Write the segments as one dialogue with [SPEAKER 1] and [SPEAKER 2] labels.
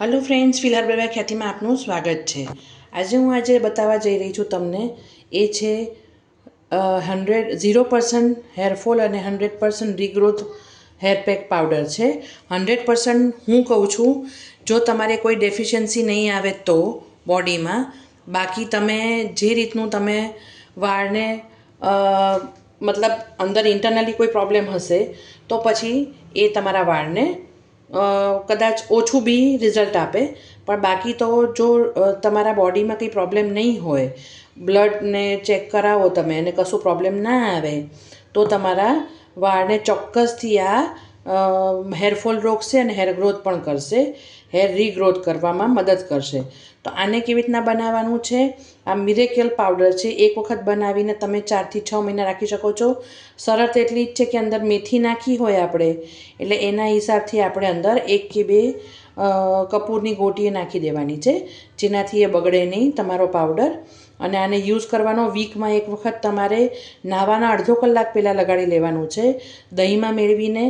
[SPEAKER 1] Hello friends ફિલહાલ બેબા ખ્યાતિમાં આપનું સ્વાગત છે. આજે હું આજે બતાવવા જઈ રહી છું તમને, એ છે હંડ્રેડ ઝીરો પર્સન્ટ હેરફોલ અને hundred percent regrowth hair pack powder છે. હંડ્રેડ પર્સન્ટ હું કહું છું, જો તમારે કોઈ ડેફિશિયન્સી નહીં આવે તો બોડીમાં બાકી તમે જે રીતનું તમે વાળને મતલબ અંદર ઇન્ટરનલી કોઈ પ્રોબ્લેમ હશે, તો પછી એ તમારા વાળને કદાચ ઓછું બી રિઝલ્ટ આપે. પણ બાકી તો જો તમારા બોડીમાં કંઈ પ્રોબ્લેમ નહીં હોય બ્લડને ચેક કરાવો તમે અને કશું પ્રોબ્લેમ ના આવે, તો તમારા વાળને ચોક્કસથી આ હેરફોલ રોકશે અને હેર ગ્રોથ પણ કરશે. હેર રીગ્રોથ કરવામાં મદદ કરશે. તો આને કેવી રીતના બનાવવાનું છે? આ મિરેકલ પાવડર છે. એક વખત બનાવીને તમે ચારથી છ મહિના રાખી શકો છો. શરત એટલી જ છે કે અંદર મેથી નાખી હોય આપણે. એટલે એના હિસાબથી આપણે અંદર એક કે બે કપૂરની ગોટીએ નાખી દેવાની છે. જેનાથી એ બગડે નહીં તમારો પાવડર અને આને યુઝ કરવાનો વીકમાં એક વખત તમારે નાહવાના અડધો કલાક પહેલાં લગાડી લેવાનું છે. દહીંમાં મેળવીને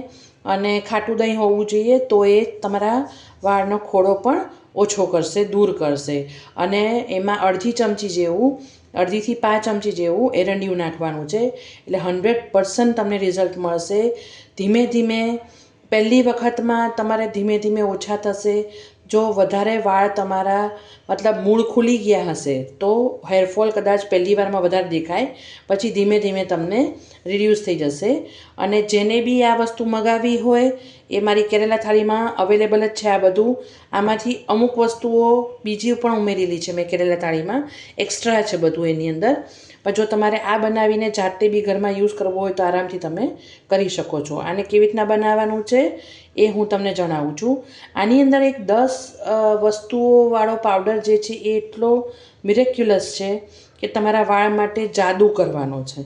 [SPEAKER 1] અને ખાટું દહીં હોવું જોઈએ તો એ તમારા વાળનો ખોડો પણ ઓછો કરશે, દૂર કરશે. અને એમાં અડધી ચમચી જેવું, અડધીથી પાંચ ચમચી જેવું એરંડિયું નાખવાનું છે. એટલે હંડ્રેડ પર્સન્ટ તમને રિઝલ્ટ મળશે. ધીમે ધીમે, પહેલી વખતમાં તમારે ધીમે ધીમે ઓછા થશે. જો વધારે વાળ તમારા મતલબ મૂળ ખુલી ગયા હશે, તો હેરફોલ કદાચ પહેલી વારમાં વધારે દેખાય, પછી ધીમે ધીમે તમને રિડ્યુસ થઈ જશે. અને જેને બી આ વસ્તુ મગાવી હોય, એ મારી કેરેલા થાળીમાં અવેલેબલ જ છે આ બધું. આમાંથી અમુક વસ્તુઓ બીજી પણ ઉમેરેલી છે મેં કેરેલા થાળીમાં. એક્સ્ટ્રા છે બધું એની અંદર. પણ જો તમારે આ બનાવીને જાતે બી ઘરમાં યુઝ કરવો હોય તો આરામથી તમે કરી શકો છો. આને કેવી રીતના બનાવવાનું છે એ હું તમને જણાવું છું. આની અંદર એક દસ વસ્તુઓવાળો પાવડર જે છે એ એટલો મિરેક્યુલસ છે કે તમારા વાળ માટે જાદુ કરવાનો છે.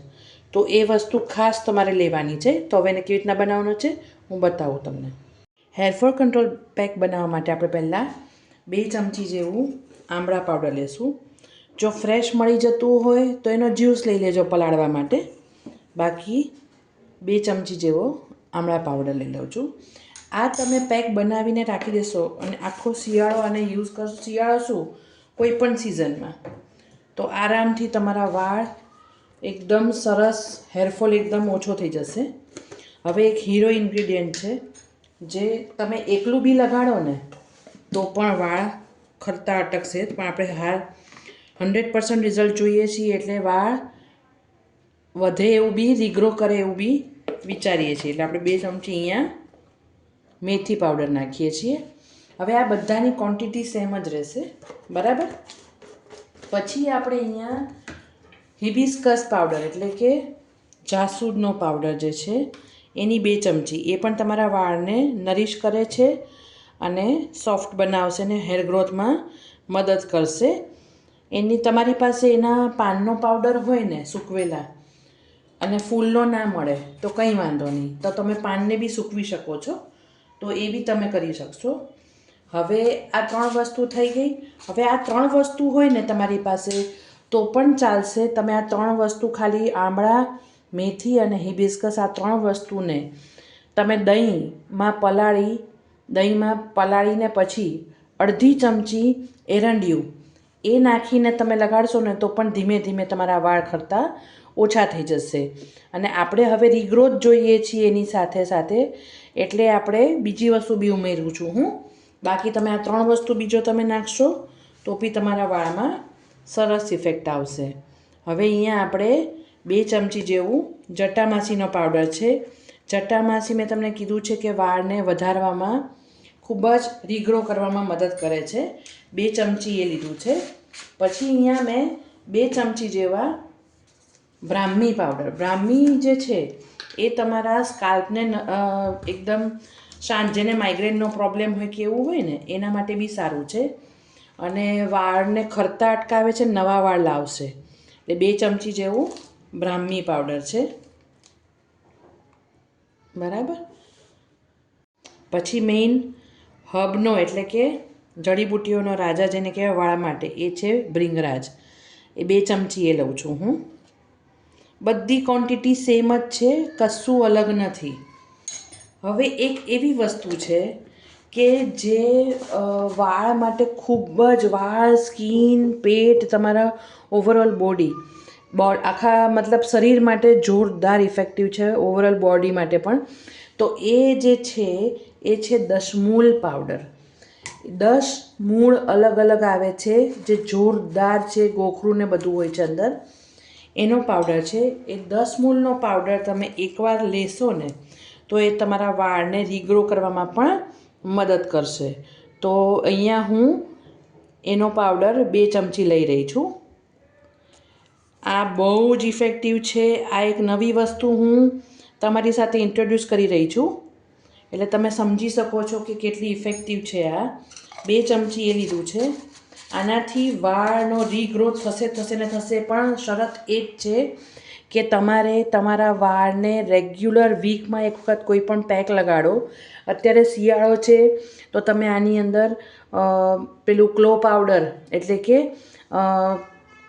[SPEAKER 1] તો એ વસ્તુ ખાસ તમારે લેવાની છે. તો હવે એને કેવી રીતના બનાવવાનો છે હું બતાવું તમને. હેરફોલ કંટ્રોલ પેક બનાવવા માટે આપણે પહેલાં બે ચમચી જેવું આમળા પાવડર લેશું. જો ફ્રેશ મળી જતું હોય તો એનો જ્યુસ લઈ લેજો પલાળવા માટે. બાકી બે ચમચી જેવો આમળા પાવડર લઈ લઉં છું. આ તમે પેક બનાવીને રાખી દેશો અને આખો શિયાળો અને યુઝ કરશો. શિયાળો શું? કોઈ પણ સિઝનમાં તો આરામથી તમારા વાળ એકદમ સરસ હેરફોલ એકદમ ઓછો થઈ જશે. હવે એક હીરો ઇન્ગ્રીડિયન્ટ છે, જે તમે એકલું બી લગાડો ને, તો પણ વાળ ખરતા અટકશે. પણ આપણે હાલ હંડ્રેડ પર્સન્ટ રિઝલ્ટ જોઈએ છીએ એટલે વાળ વધે એવું બી રીગ્રો કરે એવું બી વિચારીએ છીએ. એટલે આપણે બે ચમચી અહીંયા મેથી પાવડર નાખીએ છીએ. હવે આ બધાની ક્વોન્ટિટી સેમ જ રહેશે. બરાબર? પછી આપણે અહીંયા હિબિસ્કસ પાવડર એટલે કે જાસૂદનો પાવડર જે છે, એની બે ચમચી. એ પણ તમારા વાળને નરીશ કરે છે અને સોફ્ટ બનાવશે ને હેર ગ્રોથમાં મદદ કરશે. એની તમારી પાસે એના પાનનો પાવડર હોય ને સૂકવેલા, અને ફૂલનો ના મળે, તો કંઈ વાંધો નહીં. તો તમે પાનને બી સૂકવી શકો છો. તો એ બી તમે કરી શકશો. હવે આ ત્રણ વસ્તુ થઈ ગઈ. હવે આ ત્રણ વસ્તુ હોય ને તમારી પાસે, તો પણ ચાલશે. તમે આ ત્રણ વસ્તુ ખાલી આમળા, મેથી અને હિબિસ્કસ આ ત્રણ વસ્તુને તમે દહીંમાં પલાળી, દહીંમાં પલાળીને પછી અડધી ચમચી એરંડિયું એ નાખીને તમે લગાડશો ને તો પણ ધીમે ધીમે તમારા વાળ ખરતા ઓછા થઈ જશે. અને આપણે હવે રીગ્રોથ જોઈએ છીએ એની સાથે સાથે. એટલે આપણે બીજી વસ્તુ બી ઉમેરું છું હું. બાકી તમે આ ત્રણ વસ્તુ બીજો તમે નાખશો તો બી તમારા વાળમાં સરસ ઇફેક્ટ આવશે. હવે અહીંયા આપણે બે ચમચી જેવું જટામાસીનો પાવડર છે. જટામાસી મેં તમને કીધું છે કે વાળને વધારવામાં ખૂબ જ રીગળો કરવામાં મદદ કરે છે. બે ચમચી એ લીધું છે. પછી અહીંયા મેં બે ચમચી જેવા બ્રાહ્મી પાવડર બ્રાહ્મી જે છે, એ તમારા સ્કાલ્પને એકદમ શાંત, જેને માઇગ્રેનનો પ્રોબ્લેમ હોય કે એવું હોય ને, એના માટે બી સારું છે. અને વાળને ખરતા અટકાવે છે, નવા વાળ લાવશે. એટલે બે ચમચી જેવું બ્રાહ્મી પાવડર છે. બરાબર? પછી મેઇન હબનો એટલે કે જડીબુટ્ટીઓનો રાજા જેને કહેવાય વાળા માટે એ છે બ્રિંગરાજ એ બે ચમચી એ લઉં છું હું. બધી ક્વોન્ટિટી સેમ જ છે, કશું અલગ નથી. હવે એક એવી વસ્તુ છે કે જે વાળ માટે ખૂબ જ વાળ સ્કિન પેટ, તમારા ઓવરઓલ બોડી બોડ આખા મતલબ શરીર માટે જોરદાર ઇફેક્ટિવ છે ઓવરઓલ બોડી માટે પણ. તો એ જે છે એ છે દશમૂલ પાવડર. દસ મૂળ અલગ અલગ આવે છે, જે જોરદાર છે, ગોખરું ને બધું હોય છે અંદર. એનો પાવડર છે. એ દસ મૂળનો પાવડર તમે એકવાર લેશો ને, તો એ તમારા વાળને રીગ્રો કરવામાં પણ મદદ કરશે. તો અહીંયા હું એનો પાવડર બે ચમચી લઈ રહી છું. આ બહુ જ ઇફેક્ટિવ છે. આ એક નવી વસ્તુ હું તમારી સાથે ઇન્ટ્રોડ્યુસ કરી રહી છું. એટલે તમે સમજી શકો છો કે કેટલી ઇફેક્ટિવ છે આ. બે ચમચી એ લીધું છે. આનાથી વાળનો રીગ્રોથ થશે થશે ને થશે પણ શરત એ જ છે કે તમારે તમારા વાળને રેગ્યુલર વીકમાં એક વખત કોઈ પણ પેક લગાડો. અત્યારે શિયાળો છે, તો તમે આની અંદર પેલું ક્લો પાવડર એટલે કે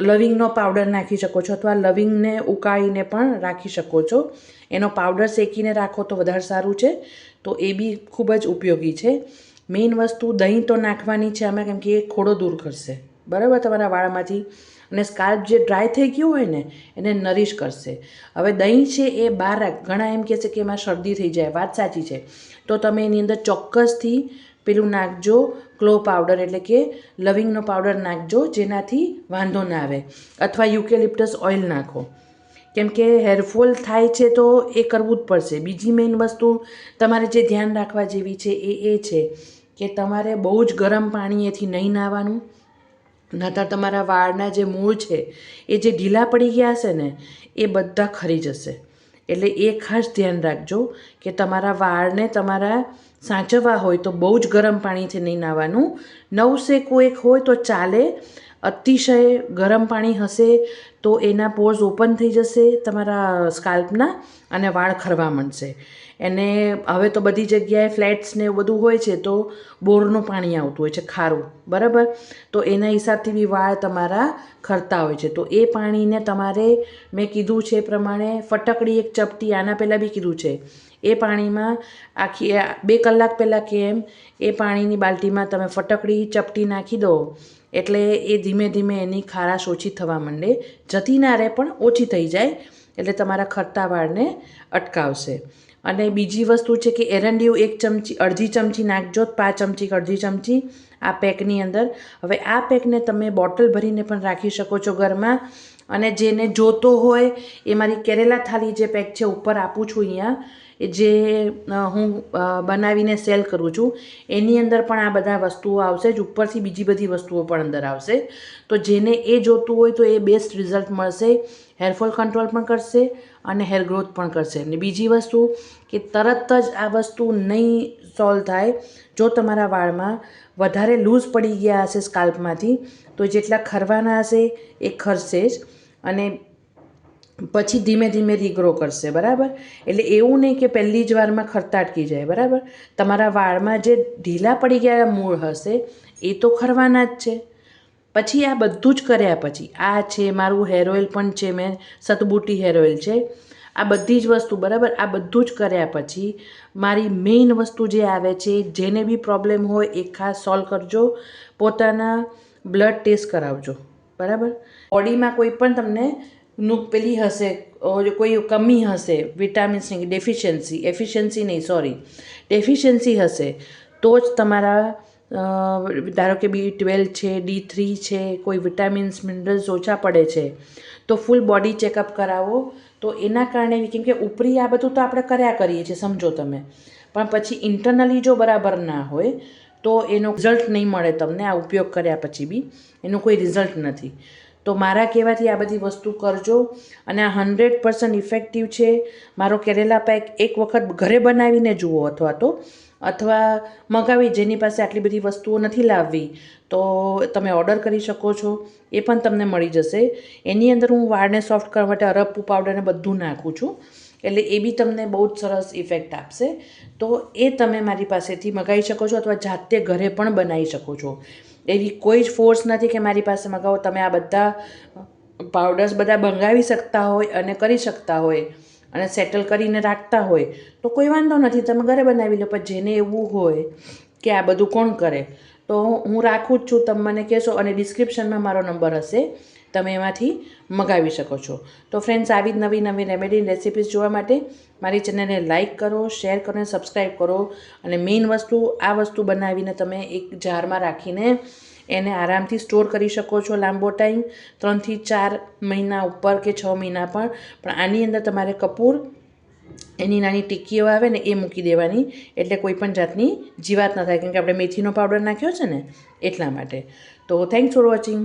[SPEAKER 1] લવિંગનો પાવડર નાખી શકો છો અથવા લવિંગને ઉકાળીને પણ રાખી શકો છો. એનો પાવડર શેકીને રાખો તો વધારે સારું છે. તો એ બી ખૂબ જ ઉપયોગી છે. મેઇન વસ્તુ દહીં તો નાખવાની છે આમાં કેમ કે એ ખોડો દૂર કરશે. બરાબર? તમારા વાળમાંથી. અને સ્કાલ્પ જે ડ્રાય થઈ ગયું હોય ને, એને નરીશ કરશે. હવે દહીં છે એ બહાર ઘણા એમ કહે છે કે એમાં શરદી થઈ જાય. વાત સાચી છે. તો તમે એની અંદર ચોક્કસથી પેલું નાખજો. ક્લો પાવડર એટલે કે લવિંગનો પાવડર નાખજો, જેનાથી વાંધો ના આવે. અથવા યુકેલિપ્ટસ ઓઇલ નાખો. કેમ કે હેરફોલ થાય છે તો એ કરવું જ પડશે. બીજી મેઇન વસ્તુ તમારે જે ધ્યાન રાખવા જેવી છે એ એ છે કે તમારે બહુ જ ગરમ પાણી એથી નહીં નાહવાનું. નહીતર તમારા વાળના જે મૂળ છે, એ જે ઢીલા પડી ગયા હશે ને, એ બધા ખરી જશે. એટલે એ ખાસ ધ્યાન રાખજો કે તમારા વાળને તમારા સાચવવા હોય તો બહુ જ ગરમ પાણીથી નહીં નાહવાનું. નવસેકું એક હોય તો ચાલે. અતિશય ગરમ પાણી હશે તો એના પોર્સ ઓપન થઈ જશે તમારા સ્કાલ્પના અને વાળ ખરવા માંડશે. એને હવે તો બધી જગ્યાએ ફ્લેટ્સ ને એવું બધું હોય છે, તો બોરનું પાણી આવતું હોય છે, ખારું. બરાબર? તો એના હિસાબથી બી વાળ તમારા ખરતા હોય છે. તો એ પાણીને તમારે મેં કીધું છે એ પ્રમાણે ફટકડી એક ચપટી, આના પહેલાં બી કીધું છે. એ પાણીમાં આખી બે કલાક પહેલાં કે એમ એ પાણીની બાલટીમાં તમે ફટકડી, ચપટી નાખી દો, એટલે એ ધીમે ધીમે એની ખારાશ ઓછી થવા માંડે. જતી ના રહે પણ ઓછી થઈ જાય. એટલે તમારા ખરતા વાળને અટકાવશે. અને બીજી વસ્તુ છે કે એરંડિયું એક ચમચી, અડધી ચમચી નાખજો, પાંચ ચમચી અડધી ચમચી આ પેકની અંદર. હવે આ પેકને તમે બોટલ ભરીને પણ રાખી શકો છો ઘરમાં. અને જેને જોતો હોય એ મારી કેરેલા થાળી જે પેક છે, ઉપર આપું છું અહીંયા. જે હું બનાવીને સેલ કરું છું, એની અંદર પણ આ બધા વસ્તુઓ આવશે જ. ઉપરથી બીજી બધી વસ્તુઓ પણ અંદર આવશે. તો જેને એ જોતું હોય તો એ બેસ્ટ રિઝલ્ટ મળશે. હેરફોલ કંટ્રોલ પણ કરશે અને હેર ગ્રોથ પણ કરશે. અને બીજી વસ્તુ કે તરત જ આ વસ્તુ નહીં સોલ્વ થાય, જો તમારા વાળમાં વધારે લૂઝ પડી ગયા હશે સ્કાલ્પમાંથી તો જેટલા ખરવાના હશે એ ખરશે જ. અને પછી ધીમે ધીમે રીગ્રો કરશે, બરાબર? એટલે એવું નહીં કે પહેલી જ વારમાં ખરતા અટકી જાય, બરાબર? તમારા વાળમાં જે ઢીલા પડી ગયા મૂળ હશે, એ તો ખરવાના જ છે. પછી આ બધું જ કર્યા પછી, આ છે મારું હેર ઓઇલ પણ છે મેં, સતબુટી હેર ઓઇલ છે. આ બધી જ વસ્તુ, બરાબર? આ બધું જ કર્યા પછી મારી મેઇન વસ્તુ જે આવે છે, જેને બી પ્રોબ્લેમ હોય એ ખાસ સોલ્વ કરજો. પોતાના બ્લડ ટેસ્ટ કરાવજો, બરાબર? બોડીમાં કોઈ પણ તમને નુક પેલી હશે કોઈ કમી હશે વિટામિન્સની ડેફિશિયન્સી એફિશિયન્સી નહીં સોરી ડેફિશિયન્સી હશે, તો જ તમારા ધારો કે બી ટ્વેલ્વ છે, ડી થ્રી છે, કોઈ વિટામિન્સ મિનરલ્સ ઓછા પડે છે, તો ફૂલ બોડી ચેકઅપ કરાવો, તો એના કારણે કેમ કે ઉપરી આ બધું તો આપણે કર્યા કરીએ છીએ, સમજો તમે. પણ પછી ઇન્ટરનલી જો બરાબર ના હોય, તો એનો રિઝલ્ટ નહીં મળે તમને, આ ઉપયોગ કર્યા પછી બી, એનું કોઈ રિઝલ્ટ નથી. તો મારા કહેવાથી આ બધી વસ્તુ કરજો અને આ હંડ્રેડ પર્સન્ટ ઇફેક્ટિવ છે. મારો કેરેલા પેક એક વખત ઘરે બનાવીને જુઓ અથવા તો, અથવા મગાવી જેની પાસે આટલી બધી વસ્તુઓ નથી લાવવી, તો તમે ઓર્ડર કરી શકો છો. એ પણ તમને મળી જશે. એની અંદર હું વાળને સોફ્ટ કરવા માટે અરબપુ પાવડર ને બધું નાખું છું. એટલે એ બી તમને બહુ જ સરસ ઇફેક્ટ આપશે. તો એ તમે મારી પાસેથી મગાવી શકો છો અથવા જાતે ઘરે પણ બનાવી શકો છો. એવી કોઈ જ ફોર્સ નથી કે મારી પાસે મગાવો. તમે આ બધા પાવડર્સ બધા મંગાવી શકતા હોય અને કરી શકતા હોય અને સેટલ કરીને રાખતા હોય. તો કોઈ વાંધો નથી. તમે ઘરે બનાવી લો. પણ જેને એવું હોય કે આ બધું કોણ કરે? તો હું રાખું જ છું. તમે મને કહેશો અને ડિસ્ક્રિપ્શનમાં મારો નંબર હશે. તમે એમાંથી મગાવી શકો છો. તો ફ્રેન્ડ્સ આવી જ નવી નવી રેમેડી રેસિપીઝ જોવા માટે મારી ચેનલને લાઇક કરો શેર કરો અને સબસ્ક્રાઈબ કરો. અને મેઇન વસ્તુ, આ વસ્તુ બનાવીને તમે એક જારમાં રાખીને એને આરામથી સ્ટોર કરી શકો છો લાંબો ટાઈમ ત્રણથી ચાર મહિના ઉપર કે છ મહિના પણ. પણ આની અંદર તમારે કપૂર, એની નાની ટિક્કીઓ આવે ને એ મૂકી દેવાની. એટલે કોઈ પણ જાતની જીવાત ન થાય. કેમ કે આપણે મેથીનો પાવડર નાખ્યો છે ને એટલા માટે. તો થેન્ક્સ ફોર વોચિંગ